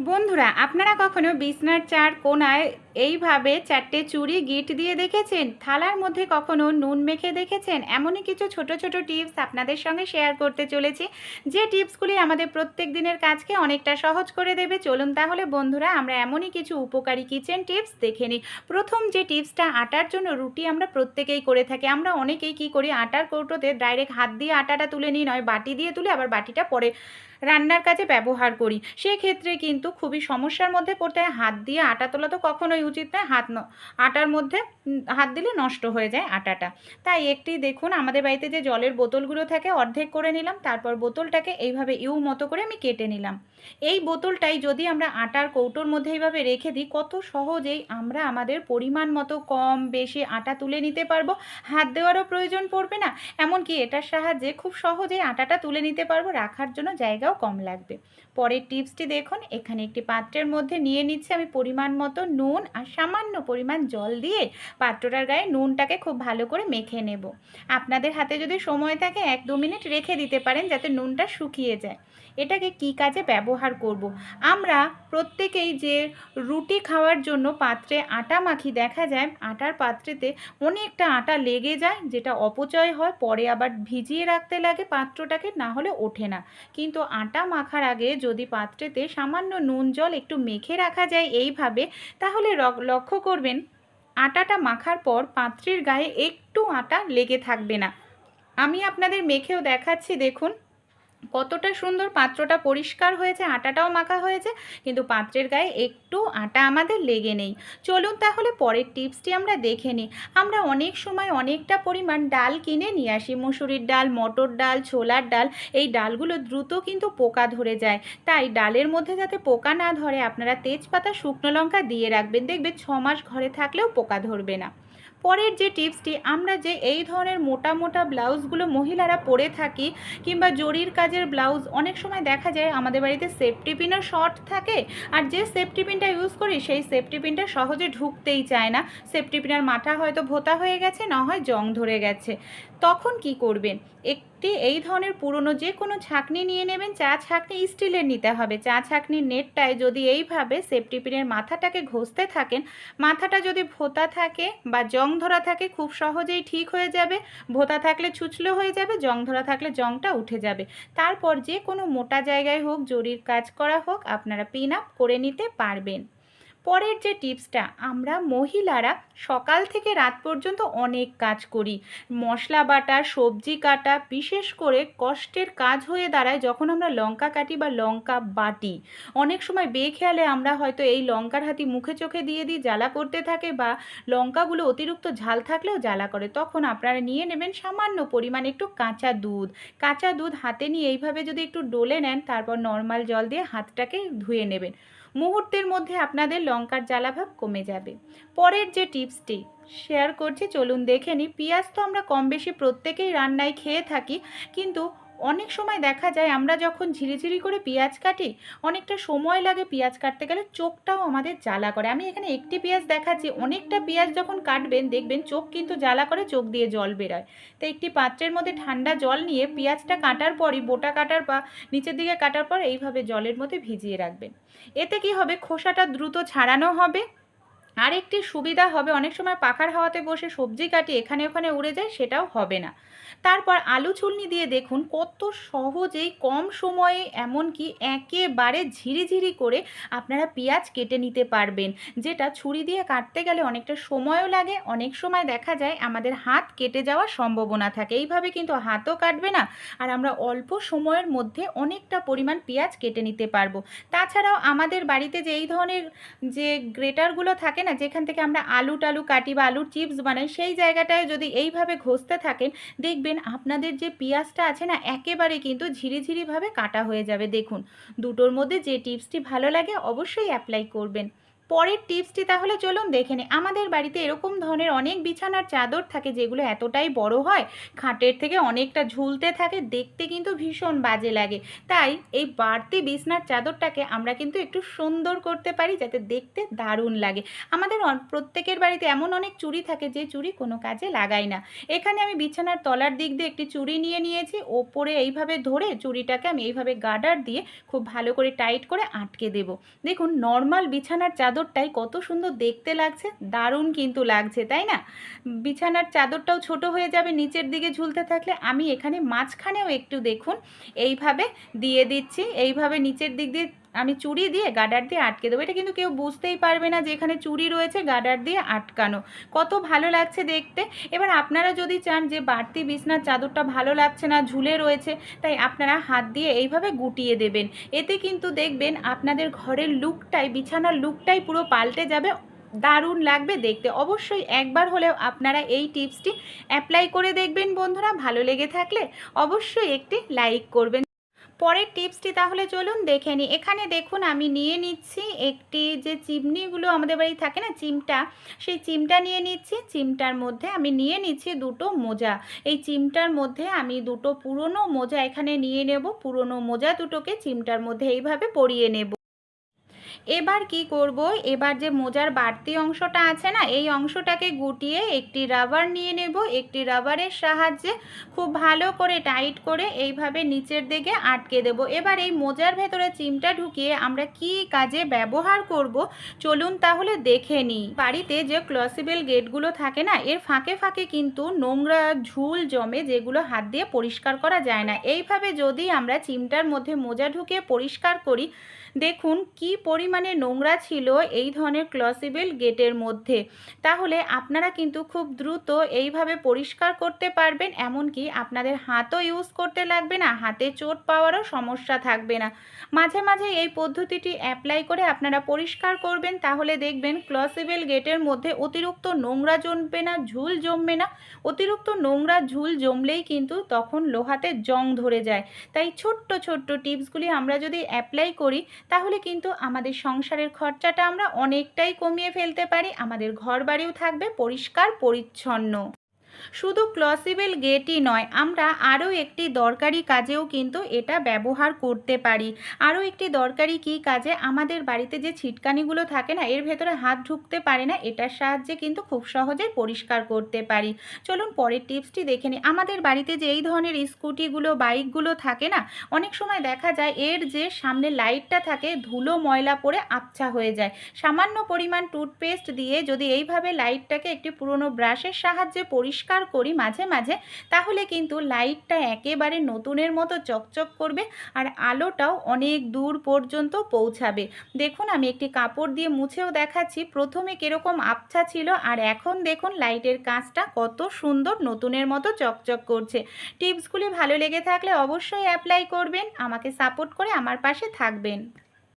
বন্ধুরা আপনারা কখনো বিছনার চার কোনায় এইভাবে চারটে চুড়ি গিট দিয়ে দেখেছেন? থালার মধ্যে কখনো নুন মেখে দেখেছেন? এমনই কিছু ছোট ছোট টিপস আপনাদের সঙ্গে শেয়ার করতে চলেছি। যে টিপসগুলি আমাদের প্রত্যেক দিনের কাজকে অনেকটা সহজ করে দেবে, চলুন তাহলে বন্ধুরা আমরা এমনই কিছু উপকারী কিচেন টিপস দেখে নিই। প্রথম যে টিপসটা, আটার জন্য রুটি আমরা প্রত্যেকেই করে থাকি। আমরা অনেকেই কি করি, আটার কৌটোতে ডাইরেক্ট হাত দিয়ে আটাটা তুলে নিই, নয় বাটি দিয়ে তুলে আবার বাটিটা পরে রান্নার কাজে ব্যবহার করি। সেক্ষেত্রে কিন্তু খুবই সমস্যার মধ্যে পড়তে হাত দিয়ে আটা তোলা তো কখনোই উচিত নয় হাত আটার মধ্যে হাত দিলে নষ্ট হয়ে যায় আটাটা। তাই একটি দেখুন, আমাদের বাড়িতে যে জলের বোতলগুলো থাকে, অর্ধেক করে নিলাম, তারপর বোতলটাকে এইভাবে ইউ মতো করে আমি কেটে নিলাম। এই বোতলটাই যদি আমরা আটার কৌটোর মধ্যে এইভাবে রেখে দিই, কত সহজেই আমরা আমাদের পরিমাণ মতো কম, বেশি আটা তুলে নিতে পারব। হাত দেওয়ারও প্রয়োজন পড়বে না, এমনকি এটার সাহায্যে খুব সহজেই আটাটা তুলে নিতে পারব, রাখার জন্য জায়গাও কম লাগবে। পরের টিপসটি দেখুন, এখানে একটি পাত্রের মধ্যে নিয়ে নিচ্ছে, আমি পরিমাণ মতো নুন আর সামান্য পরিমাণ জল দিয়ে পাত্রটার গায়ে নুনটাকে খুব ভালো করে মেখে নেব। আপনাদের হাতে যদি সময় থাকে, এক দু মিনিট রেখে দিতে পারেন যাতে নুনটা শুকিয়ে যায়। এটাকে কি কাজে ব্যবহার করব। আমরা প্রত্যেকেই যে রুটি খাওয়ার জন্য পাত্রে আটা মাখি দেখা যায়, আটার পাত্রেতে অনেকটা আটা লেগে যায়, যেটা অপচয় হয়, পরে আবার ভিজিয়ে রাখতে লাগে পাত্রটাকে, না হলে ওঠে না। কিন্তু আটা মাখার আগে যদি পাত্রেতে সামান্য নুন, জল একটু মেখে রাখা যায় এইভাবে, তাহলে লক্ষ্য করবেন আটাটা মাখার পর পাত্রের গায়ে একটু আটা লেগে থাকবে না। আমি আপনাদের মেখেও দেখাচ্ছি, দেখুন। কতটা সুন্দর পাত্রটা পরিষ্কার হয়েছে, আটাটাও মাখা হয়েছে, কিন্তু পাত্রের গায়ে একটু আটা আমাদের লেগে নেই। চলুন তাহলে পরের টিপসটি আমরা দেখে নিই। আমরা অনেক সময় অনেকটা পরিমাণ ডাল কিনে নিয়ে আসি। মুসুরির ডাল, মটর ডাল, ছোলার ডাল, এই ডালগুলো দ্রুত কিন্তু পোকা ধরে যায়। তাই ডালের মধ্যে যাতে পোকা না ধরে, আপনারা তেজপাতা, শুকনো লঙ্কা দিয়ে রাখবেন। দেখবেন ছ মাস ঘরে থাকলেও পোকা ধরবে না। পরের যে টিপসটি, আমরা যে এই ধরনের মোটা মোটা ব্লাউজগুলো মহিলারা পরে থাকি কিংবা জরির কাজের ব্লাউজ, অনেক সময় দেখা যায় আমাদের বাড়িতে সেফটি পিনও শর্ট থাকে আর যে সেফটি পিনটা ইউজ করি সেই সেফটি পিনটা সহজে ঢুকতেই চায় না। সেফটি পিনের মাথা হয়তো ভোতা হয়ে গেছে, না হয় জং ধরে গেছে। তখন কি করবেন? একটি এই ধরনের পুরনো যে কোনো ছাঁকনি নিয়ে নেবেন, চা ছাঁকনি স্টিলের নিতে হবে। চা ছাকনির নেটটায় যদি এইভাবে সেফটি পিনের মাথাটাকে ঘষতে থাকেন, মাথাটা যদি ভোতা থাকে বা জং ধরা থাকে, খুব সহজেই ঠিক হয়ে যাবে। ভোতা থাকলে ছুচলো হয়ে যাবে, জং ধরা থাকলে জংটা উঠে যাবে। তারপর যে কোনো মোটা জায়গায় হোক, জরির কাজ করা হোক, আপনারা পিন আপ করে নিতে পারবেন। পরের যে টিপসটা, আমরা মহিলারা সকাল থেকে রাত পর্যন্ত অনেক কাজ করি। মশলা বাটা, সবজি কাটা, বিশেষ করে কষ্টের কাজ হয়ে দাঁড়ায় যখন আমরা লঙ্কা কাটি বা লঙ্কা বাটি। অনেক সময় বেখেয়ালে আমরা হয়তো এই লঙ্কার হাতি মুখে চোখে দিয়ে দিই, জ্বালা করতে থাকে বা লঙ্কাগুলো অতিরিক্ত ঝাল থাকলেও জ্বালা করে। তখন আপনারা নিয়ে নেবেন সামান্য পরিমাণে একটু কাঁচা দুধ। কাঁচা দুধ হাতে নিয়ে এইভাবে যদি একটু ডলে নেন, তারপর নর্মাল জল দিয়ে হাতটাকে ধুয়ে নেবেন। মুহূর্তের মধ্যে আপনাদের লঙ্কার জ্বালাভাব কমে যাবে। পরের যে টিপসটি, শেয়ার করছি। চলুন দেখে নিই। পেঁয়াজ তো আমরা কম বেশি প্রত্যেকেই রান্নায় খেয়ে থাকি, কিন্তু অনেক সময় দেখা যায় আমরা যখন ঝিরিঝিরি করে পেঁয়াজ কাটি, অনেকটা সময় লাগে পেঁয়াজ কাটতে গেলে চোখটাও আমাদের জ্বালা করে। আমি এখানে একটি পেঁয়াজ দেখাচ্ছি, অনেকটা পেঁয়াজ যখন কাটবেন দেখবেন চোখ কিন্তু জ্বালা করে, চোখ দিয়ে জল বেরোয়। তো একটি পাত্রের মধ্যে ঠান্ডা জল নিয়ে পেঁয়াজটা কাটার পরই, বোটা কাটার বা নিচের দিকে কাটার পর এইভাবে জলের মধ্যে ভিজিয়ে রাখবেন। এতে কি হবে? খোসাটা দ্রুত ছাড়ানো হবে। আরেকটি সুবিধা হবে, অনেক সময় পাখার হাওয়াতে বসে সবজি কাটি এখানে ওখানে উড়ে যায়, সেটাও হবে না। তারপর আলু ছুলনি দিয়ে দেখুন কত সহজেই কম সময়ে এমনকি একেবারে ঝিরিঝিরি করে আপনারা পেঁয়াজ কেটে নিতে পারবেন, যেটা ছুরি দিয়ে কাটতে গেলে অনেকটা সময়ও লাগে, অনেক সময় দেখা যায় আমাদের হাত কেটে যাওয়ার সম্ভাবনা থাকে। এইভাবে কিন্তু হাতও কাটবে না আর আমরা অল্প সময়ের মধ্যে অনেকটা পরিমাণ পেঁয়াজ কেটে নিতে পারব। তাছাড়াও আমাদের বাড়িতে যে এই ধরনের যে গ্রেটারগুলো থাকে না? যেখান থেকে আমরা আলু টালু কাটি বা আলুর চিপস বানাই, সেই জায়গাটায় যদি এইভাবে ঘষতে থাকেন, দেখবেন আপনাদের যে পেঁয়াজটা আছে না, একেবারে কিন্তু ঝিরিঝিরিভাবে কাটা হয়ে যাবে। দেখুন, দুটোর মধ্যে যে টিপসটি ভালো লাগে অবশ্যই অ্যাপ্লাই করবেন। পরের টিপসটি তাহলে চলুন দেখে নিই। আমাদের বাড়িতে এরকম ধরনের অনেক বিছানার চাদর থাকে যেগুলো এতটাই বড় হয়, খাটের থেকে অনেকটা ঝুলতে থাকে, দেখতে কিন্তু ভীষণ বাজে লাগে। তাই এই বাড়তি বিছনার চাদরটাকে আমরা কিন্তু একটু সুন্দর করতে পারি যাতে দেখতে দারুণ লাগে। আমাদের প্রত্যেকের বাড়িতে এমন অনেক চুড়ি থাকে যে চুড়ি কোনো কাজে লাগাই না। এখানে আমি বিছানার তলার দিক দিয়ে একটি চুড়ি নিয়ে নিয়েছি, ওপরে এইভাবে ধরে চুড়িটাকে আমি এইভাবে গার্ডার দিয়ে খুব ভালো করে টাইট করে আটকে দেব। দেখুন, নর্মাল বিছানার চাদরটাই কত সুন্দর দেখতে লাগছে, দারুণ কিন্তু লাগছে, তাই না? বিছানার চাদরটাও ছোট হয়ে যাবে, নিচের দিকে ঝুলতে থাকলে আমি এখানে মাঝখানেও একটু দেখুন, এইভাবে দিয়ে দিচ্ছি, এইভাবে নিচের দিক দিয়ে আমি চুড়ি দিয়ে গার্ডার দিয়ে আটকে দেবো। এটা কিন্তু কেউ বুঝতেই পারবে না যে এখানে চুড়ি রয়েছে গার্ডার দিয়ে আটকানো। কত ভালো লাগছে দেখতে। এবার আপনারা যদি চান যে বাড়তি বিছনার চাদরটা ভালো লাগছে না, ঝুলে রয়েছে, তাই আপনারা হাত দিয়ে এইভাবে গুটিয়ে দেবেন। এতে কিন্তু দেখবেন আপনাদের ঘরের লুকটাই, বিছানার লুকটাই পুরো পাল্টে যাবে, দারুণ লাগবে দেখতে। অবশ্যই একবার হলেও আপনারা এই টিপসটি অ্যাপ্লাই করে দেখবেন বন্ধুরা। ভালো লেগে থাকলে অবশ্যই একটি লাইক করবেন। পরের টিপসটি তাহলে চলুন দেখে নিই। এখানে দেখুন, আমি নিয়ে নিচ্ছি একটি যে চিমনিগুলো আমাদের বাড়ি থাকে না, চিমটা, সেই চিমটা নিয়ে নিচ্ছি। চিমটার মধ্যে আমি নিয়ে নিচ্ছি দুটো মোজা। এই চিমটার মধ্যে আমি দুটো পুরনো মোজা এখানে নিয়ে নেব। পুরনো মোজা দুটোকে চিমটার মধ্যে এইভাবে পরিয়ে নেব। এবার কি করব? এবার যে মোজার বাড়তি অংশটা আছে না, এই অংশটাকে গুটিয়ে একটি রাবার নিয়ে নেব। একটি রাবারের সাহায্যে খুব ভালো করে টাইট করে এইভাবে নিচের দিকে আটকে দেব। এবার এই মোজার ভেতরে চিমটা ঢুকিয়ে আমরা কি কাজে ব্যবহার করব? চলুন তাহলে দেখে নিই। বাড়িতে যে ক্লসিবেল গেটগুলো থাকে না, এর ফাঁকে ফাঁকে কিন্তু নোংরা ঝুল জমে যেগুলো হাত দিয়ে পরিষ্কার করা যায় না। এইভাবে যদি আমরা চিমটার মধ্যে মোজা ঢুকিয়ে পরিষ্কার করি দেখুন, কি পরিমাণে নোংরা ছিল এই ধরনের ক্লসিবেল গেটের মধ্যে। তাহলে আপনারা কিন্তু খুব দ্রুত এইভাবে পরিষ্কার করতে পারবেন, এমনকি আপনাদের হাতও ইউজ করতে লাগবে না, হাতে চোট পাওয়ারও সমস্যা থাকবে না। মাঝে মাঝে এই পদ্ধতিটি অ্যাপ্লাই করে আপনারা পরিষ্কার করবেন, তাহলে দেখবেন ক্লসিবেল গেটের মধ্যে অতিরিক্ত নোংরা জমবে না, ঝুল জমবে না। অতিরিক্ত নোংরা ঝুল জমলেই কিন্তু তখন লোহাতে জং ধরে যায়। তাই ছোট্ট ছোট্ট টিপসগুলি আমরা যদি অ্যাপ্লাই করি তাহলে কিন্তু আমাদের সংসারের খরচাটা আমরা অনেকটাই কমিয়ে ফেলতে পারি, আমাদের ঘর বাড়িও থাকবে পরিষ্কার, পরিচ্ছন্ন। শুধু ক্লসিবেল গেটই নয়, আমরা আরও একটি দরকারি কাজেও কিন্তু এটা ব্যবহার করতে পারি। আরও একটি দরকারি কী কাজে? আমাদের বাড়িতে যে ছিটকানিগুলো থাকে না, এর ভেতরে হাত ঢুকতে পারে না, এটার সাহায্যে কিন্তু খুব সহজেই পরিষ্কার করতে পারি। চলুন পরের টিপসটি দেখে নিই। আমাদের বাড়িতে যে এই ধরনের স্কুটিগুলো, বাইকগুলো থাকে না, অনেক সময় দেখা যায় এর যে সামনে লাইটটা থাকে, ধুলো, ময়লা পড়ে আবছা হয়ে যায়। সামান্য পরিমাণ টুথপেস্ট দিয়ে যদি এইভাবে লাইটটাকে একটি পুরনো ব্রাশের সাহায্যে পরিষ্কার করি মাঝে মাঝে, তাহলে কিন্তু লাইটটা একেবারে নতুনের মতো চকচক করবে আর আলোটাও অনেক দূর পর্যন্ত পৌঁছাবে। দেখুন, আমি একটি কাপড় দিয়ে মুছেও দেখাচ্ছি, প্রথমে কীরকম আবছা ছিল আর এখন দেখুন লাইটের কাজটা কত সুন্দর নতুনের মতো চকচক করছে। টিপসগুলি ভালো লেগে থাকলে অবশ্যই অ্যাপ্লাই করবেন, আমাকে সাপোর্ট করে আমার পাশে থাকবেন।